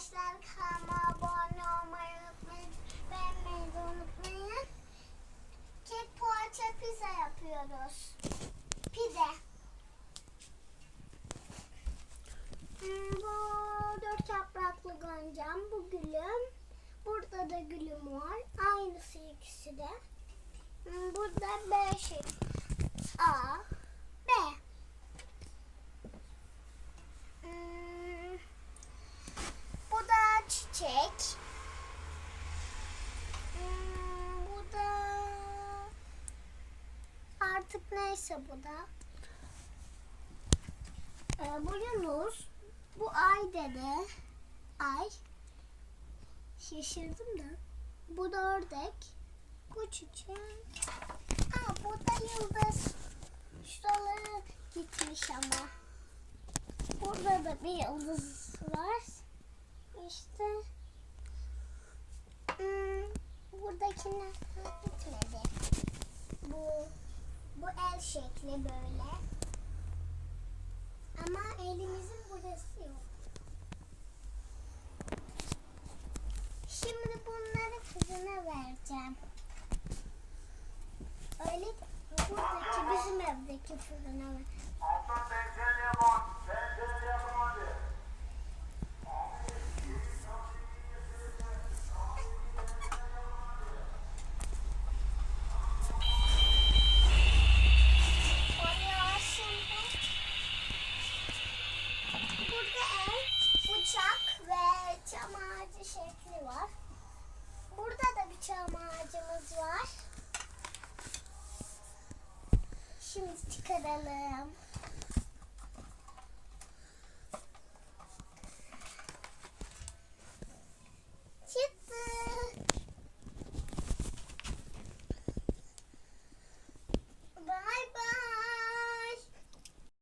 arkadaşlar kanalıma abone olmayı unutmayın. Beğenmeyi de unutmayın. Kek poğaça pizza yapıyoruz. Pide. Hmm, Bu dört yapraklı goncam. Bu gülüm. Burada da gülüm var. Aynısı ikisi de. Hmm, Burada B şekli. A. B. Hmm, bu da çiçek. Hmm, bu da artık neyse bu da. Ee, bu Yunus. Bu Ay dede. Ay. Şaşırdım da. Bu da ördek. Bu çiçek. Aa, bu da yıldız. Şuraları gitmiş ama. Burada da bir yıldız var. İşte. Hmm, buradakiler bitmedi. Bu bu el şekli böyle. Ama elimizin burası yok. Şimdi bunları fırına vereceğim. Öyle buradaki bizim evdeki fırına ver. Ağacı şekli var. Burada da bir çam ağacımız var. Şimdi çıkaralım.